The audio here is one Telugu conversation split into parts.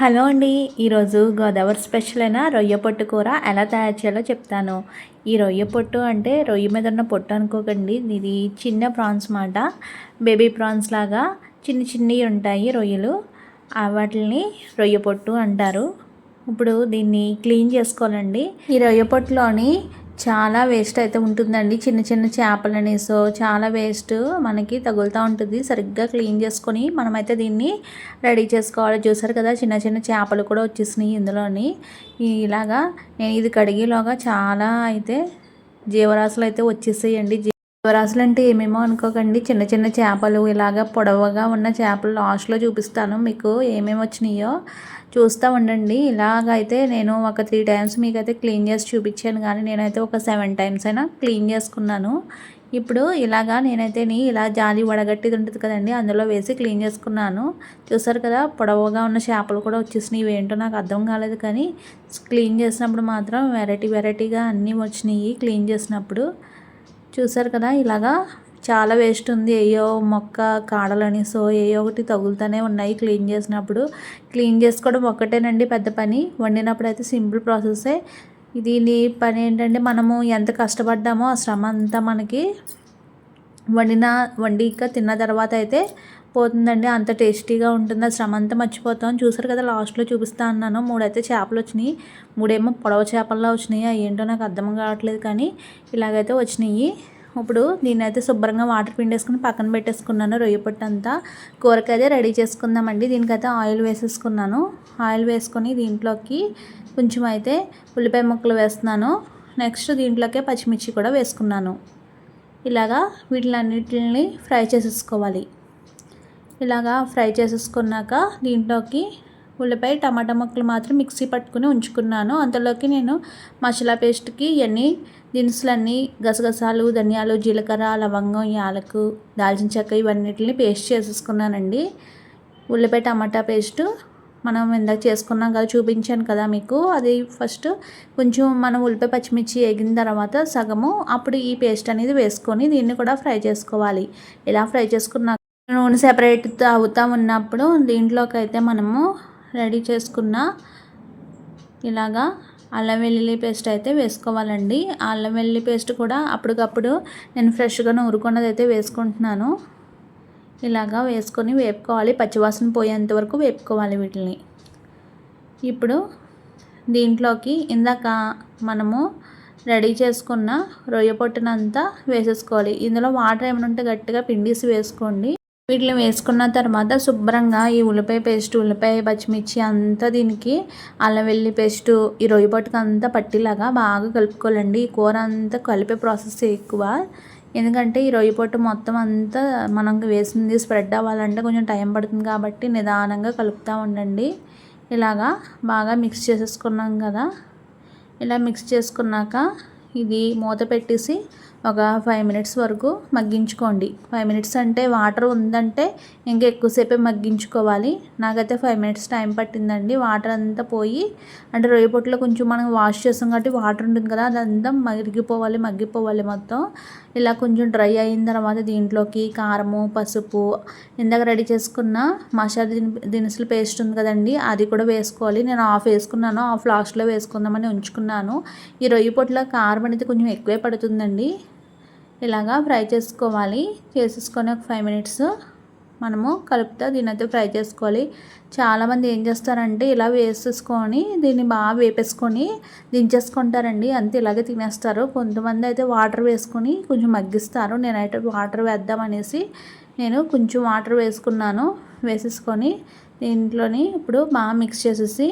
హలో అండి ఈరోజు గోదావరి స్పెషల్ అయిన రొయ్య పొట్టు కూర ఎలా తయారు చేయాలో చెప్తాను. ఈ రొయ్య పొట్టు అంటే రొయ్య మీద ఉన్న పొట్టు అనుకోకండి ఇది చిన్న ప్రాన్స్ మాట. బేబీ ప్రాన్స్ లాగా చిన్న చిన్నవి ఉంటాయి రొయ్యలు. వాటిని రొయ్య పొట్టు అంటారు. ఇప్పుడు దీన్ని క్లీన్ చేసుకోవాలండి. ఈ రొయ్య పొట్టులోని చాలా వేస్ట్ అయితే ఉంటుందండి. చిన్న చిన్న చేపలని సో చాలా వేస్ట్ మనకి తగులుతూ ఉంటుంది. సరిగ్గా క్లీన్ చేసుకొని మనమైతే దీన్ని రెడీ చేసుకోవాలి. చూసారు కదా చిన్న చిన్న చేపలు కూడా వచ్చేసినాయి ఇందులోని. ఇలాగా నేను ఇది కడిగేలోగా చాలా అయితే జీవరాశులు అయితే వచ్చేసాయండి. జీవరాశులు అంటే ఏమేమో అనుకోకండి. చిన్న చిన్న చేపలు ఇలాగ పొడవుగా ఉన్న చేపలు లాస్ట్లో చూపిస్తాను. మీకు ఏమేమి వచ్చినాయో చూస్తూ ఉండండి. ఇలాగైతే నేను ఒక త్రీ టైమ్స్ మీకైతే క్లీన్ చేసి చూపించాను. కానీ నేనైతే ఒక సెవెన్ టైమ్స్ అయినా క్లీన్ చేసుకున్నాను. ఇప్పుడు ఇలాగా నేనైతే ఇలా జాలి వడగట్టిది ఉంటుంది కదండి అందులో వేసి క్లీన్ చేసుకున్నాను. చూసారు కదా పొడవుగా ఉన్న చేపలు కూడా వచ్చేసినాయి. ఇవేంటో నాకు అర్థం కాలేదు కానీ క్లీన్ చేసినప్పుడు మాత్రం వెరైటీ వెరైటీగా అన్నీ వచ్చినాయి క్లీన్ చేసినప్పుడు. చూసారు కదా ఇలాగా చాలా వేస్ట్ ఉంది. ఏయో మొక్క కాడలని సో ఏయో ఒకటి తగులుతూనే ఉన్నాయి క్లీన్ చేసినప్పుడు. క్లీన్ చేసుకోవడం ఒక్కటేనండి పెద్ద పని. వండినప్పుడు అయితే సింపుల్ ప్రాసెసే. దీని పని ఏంటంటే మనము ఎంత కష్టపడ్డామో ఆ శ్రమ అంతా మనకి వండిన వండిక తిన్న తర్వాత అయితే పోతుందండి. అంత టేస్టీగా ఉంటుంది. ఆ శ్రమ అంతా మర్చిపోతాం. చూసారు కదా లాస్ట్లో చూపిస్తా అన్నాను. మూడైతే చేపలు వచ్చినాయి. మూడేమో పొడవ చేపల్లో వచ్చినాయి. అవి ఏంటో నాకు అర్థం కావట్లేదు కానీ ఇలాగైతే వచ్చినాయి. ఇప్పుడు నేనైతే శుభ్రంగా వాటర్ పిండేసుకుని పక్కన పెట్టేసుకున్నాను రొయ్య పొట్టు అంతా. కూరకైతే రెడీ చేసుకుందామండి. దీనికైతే ఆయిల్ వేసేసుకున్నాను. ఆయిల్ వేసుకొని దీంట్లోకి కొంచెం అయితే ఉల్లిపాయ ముక్కలు వేస్తున్నాను. నెక్స్ట్ దీంట్లోకే పచ్చిమిర్చి కూడా వేసుకున్నాను. ఇలాగా వీటిలన్నిటిని ఫ్రై చేసేసుకోవాలి. ఇలాగా ఫ్రై చేసేసుకున్నాక దీంట్లోకి ఉల్లిపాయ టమాటా ముక్కలు మాత్రం మిక్సీ పట్టుకుని ఉంచుకున్నాను. అంతలోకి నేను మసాలా పేస్ట్కి ఇవన్నీ దినుసులన్నీ గసగసాలు ధనియాలు జీలకర్ర లవంగం యాలకు దాల్చిన చెక్క ఇవన్నిటిని పేస్ట్ చేసేసుకున్నానండి. ఉల్లిపాయ టమాటా పేస్ట్ మనం ఇందాక చేసుకున్నాం కదా చూపించాను కదా మీకు. అది ఫస్ట్ కొంచెం మనం ఉల్లిపాయ పచ్చిమిర్చి వేగిన తర్వాత సగము అప్పుడు ఈ పేస్ట్ అనేది వేసుకొని దీన్ని కూడా ఫ్రై చేసుకోవాలి. ఇలా ఫ్రై చేసుకున్నాక నూనె సెపరేట్ అవుతా ఉన్నప్పుడు దీంట్లోకి అయితే మనము రెడీ చేసుకున్న ఇలాగా అల్లం వెల్లుల్లి పేస్ట్ అయితే వేసుకోవాలండి. అల్లం వెల్లుల్లి పేస్ట్ కూడా అప్పటికప్పుడు నేను ఫ్రెష్గా నూరుకున్నది అయితే వేసుకుంటున్నాను. ఇలాగా వేసుకొని వేపుకోవాలి. పచ్చివాసన పోయేంత వరకు వేపుకోవాలి వీటిని. ఇప్పుడు దీంట్లోకి ఇందాక మనము రెడీ చేసుకున్న రొయ్య పొట్టునంతా వేసేసుకోవాలి. ఇందులో వాటర్ ఏమైనా ఉంటే గట్టిగా పిండిసి వేసుకోండి. వీటిని వేసుకున్న తర్వాత శుభ్రంగా ఈ ఉల్లిపాయ పేస్ట్ ఉల్లిపాయ పచ్చిమిర్చి అంతా దీనికి అల్లం వెల్లి పేస్టు ఈ రొయ్య పట్టుకు అంతా పట్టిలాగా బాగా కలుపుకోవాలండి. ఈ కూర అంతా కలిపే ప్రాసెస్ ఎక్కువ. ఎందుకంటే ఈ రొయ్య పొట్టు మొత్తం అంతా మనం వేసింది స్ప్రెడ్ అవ్వాలంటే కొంచెం టైం పడుతుంది కాబట్టి నిదానంగా కలుపుతూ ఉండండి. ఇలాగా బాగా మిక్స్ చేసేసుకున్నాం కదా. ఇలా మిక్స్ చేసుకున్నాక ఇది మూత పెట్టేసి ఒక ఫైవ్ మినిట్స్ వరకు మగ్గించుకోండి. ఫైవ్ మినిట్స్ అంటే వాటర్ ఉందంటే ఇంకా ఎక్కువసేపే మగ్గించుకోవాలి. నాకైతే ఫైవ్ మినిట్స్ టైం పట్టిందండి. వాటర్ అంతా పోయి అంటే రొయ్య పొట్టులో కొంచెం మనం వాష్ చేస్తాం కాబట్టి వాటర్ ఉంటుంది కదా అదంతా మరిగిపోవాలి మగ్గిపోవాలి మొత్తం. ఇలా కొంచెం డ్రై అయిన తర్వాత దీంట్లోకి కారము పసుపు ఇందాక రెడీ చేసుకున్న మసాలా దినుసులు పేస్ట్ ఉంది కదండి అది కూడా వేసుకోవాలి. నేను ఆఫ్ వేసుకున్నాను ఆఫ్ లాస్ట్లో వేసుకుందామని ఉంచుకున్నాను. ఈ రొయ్య పొట్టులో కారం అనేది కొంచెం ఎక్కువే పడుతుందండి. ఇలాగా ఫ్రై చేసుకోవాలి. చేసేసుకొని ఒక ఫైవ్ మినిట్స్ మనము కలుపుతా దీని అయితే ఫ్రై చేసుకోవాలి. చాలామంది ఏం చేస్తారంటే ఇలా వేసేసుకొని దీన్ని బాగా వేపేసుకొని దించేసుకుంటారండి. అంతే ఇలాగే తినేస్తారు. కొంతమంది అయితే వాటర్ వేసుకొని కొంచెం మగ్గిస్తారు. నేనైతే వాటర్ వేద్దామనేసి నేను కొంచెం వాటర్ వేసుకున్నాను. వేసేసుకొని దీంట్లోని ఇప్పుడు బాగా మిక్స్ చేసేసి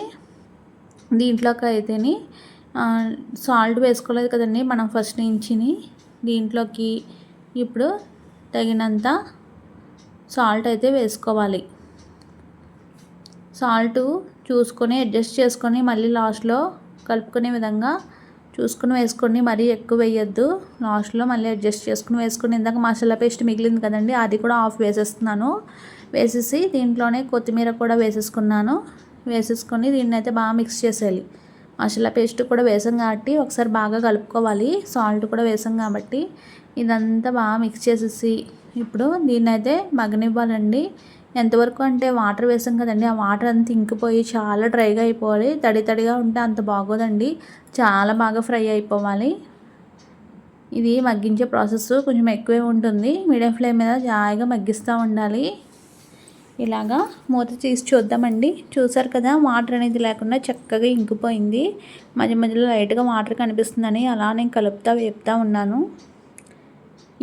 దీంట్లోకి అయితేని సాల్ట్ వేసుకోలేదు కదండి మనం ఫస్ట్ నుంచిని దీంట్లోకి ఇప్పుడు తగినంత సాల్ట్ అయితే వేసుకోవాలి. సాల్ట్ చూసుకొని అడ్జస్ట్ చేసుకొని మళ్ళీ లాస్ట్లో కలుపుకునే విధంగా చూసుకుని వేసుకోండి. మరీ ఎక్కువ వేయద్దు. లాస్ట్లో మళ్ళీ అడ్జస్ట్ చేసుకుని వేసుకుని ఇందాక మసాలా పేస్ట్ మిగిలింది కదండి అది కూడా ఆఫ్ వేసేస్తున్నాను. వేసేసి దీంట్లోనే కొత్తిమీర కూడా వేసేసుకున్నాను. వేసేసుకొని దీన్ని అయితే బాగా మిక్స్ చేసేయాలి. మసాలా పేస్ట్ కూడా వేసాం కాబట్టి ఒకసారి బాగా కలుపుకోవాలి. సాల్ట్ కూడా వేసాం కాబట్టి ఇదంతా బాగా మిక్స్ చేసేసి ఇప్పుడు దీన్ని అయితే మగనివ్వాలండి ఎంతవరకు అంటే వాటర్ వేసాం కదండి ఆ వాటర్ అంతా ఇంకిపోయి చాలా డ్రైగా అయిపోవాలి. తడి తడిగా ఉంటే అంత బాగోదండి. చాలా బాగా ఫ్రై అయిపోవాలి. ఇది మగ్గించే ప్రాసెస్ కొంచెం ఎక్కువే ఉంటుంది. మీడియం ఫ్లేమ్ మీద జాయిగా మగ్గిస్తూ ఉండాలి. ఇలాగా మూత తీసి చూద్దామండి. చూసారు కదా వాటర్ అనేది లేకుండా చక్కగా ఇంకిపోయింది. మధ్య మధ్యలో లైట్గా వాటర్ కనిపిస్తుందని అలా నేను కలుపుతా వేపుతా ఉన్నాను.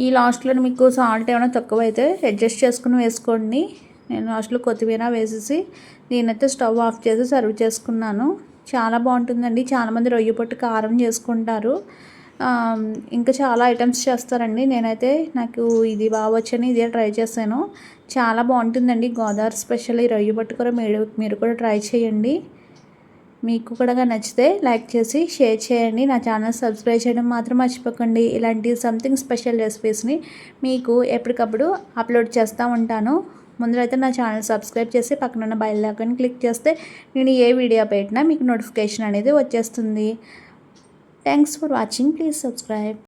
ఈ లాస్ట్లో మీకు సాల్ట్ ఏమైనా తక్కువ అయితే అడ్జస్ట్ చేసుకుని వేసుకోండి. నేను లాస్ట్లో కొత్తిమీర వేసేసి నేనైతే స్టవ్ ఆఫ్ చేసి సర్వ్ చేసుకున్నాను. చాలా బాగుంటుందండి. చాలామంది రొయ్య పొట్టు కారం చేసుకుంటారు. ఇంకా చాలా ఐటమ్స్ చేస్తారండి. నేనైతే నాకు ఇది బాగా వచ్చని ఇదే ట్రై చేశాను. చాలా బాగుంటుందండి. గోదావరి స్పెషల్ ఈ రొయ్య పట్టుకూర మీరు మీరు కూడా ట్రై చేయండి. మీకు కూడా నచ్చితే లైక్ చేసి షేర్ చేయండి. నా ఛానల్ సబ్స్క్రైబ్ చేయడం మాత్రం మర్చిపోకండి. ఇలాంటి సంథింగ్ స్పెషల్ రెసిపీస్ని మీకు ఎప్పటికప్పుడు అప్లోడ్ చేస్తూ ఉంటాను. ముందరైతే నా ఛానల్ సబ్స్క్రైబ్ చేసి పక్కన ఉన్న బయల్ ఐకాన్ క్లిక్ చేస్తే నేను ఏ వీడియో పెట్టినా మీకు నోటిఫికేషన్ అనేది వచ్చేస్తుంది. Thanks for watching. Please subscribe.